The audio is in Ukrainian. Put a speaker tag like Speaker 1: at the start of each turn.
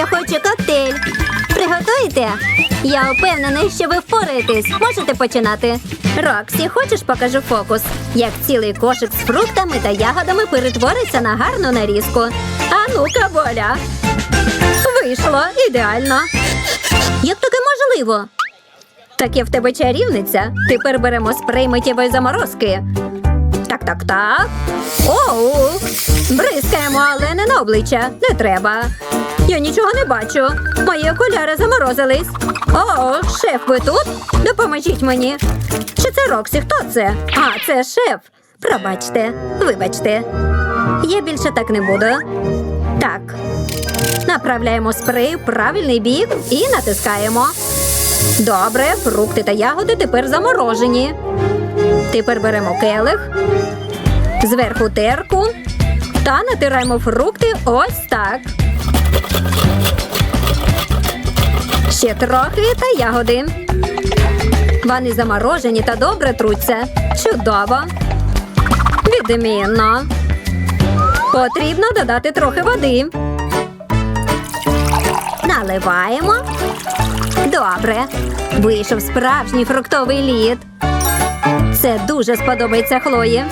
Speaker 1: я хочу коктейль. Приготуєте? Я впевнена, що ви впораєтесь. Можете починати. Роксі, хочеш покажу фокус? Як цілий кошик з фруктами та ягодами перетвориться на гарну нарізку. А ну-ка, Боля. Вийшло ідеально. Як таке можливо? Так я в тебе чарівниця. Тепер беремо спрей миттєвої заморозки. Так, так, так. Оу! Бризкаємо, але не на обличчя. Не треба. Я нічого не бачу. Мої окуляри заморозились. О, шеф, ви тут? Допоможіть мені. Чи це Роксі? Хто це? А, це шеф. Пробачте, вибачте. Я більше так не буду. Так. Направляємо спрей в правильний бік і натискаємо. Добре, фрукти та ягоди тепер заморожені. Тепер беремо келих, зверху терку та натираємо фрукти ось так. Ще трохи та ягоди. Вони заморожені та добре труться. Чудово. Відмінно. Потрібно додати трохи води. Наливаємо. Добре. Вийшов справжній фруктовий лід. Це дуже сподобається Хлої.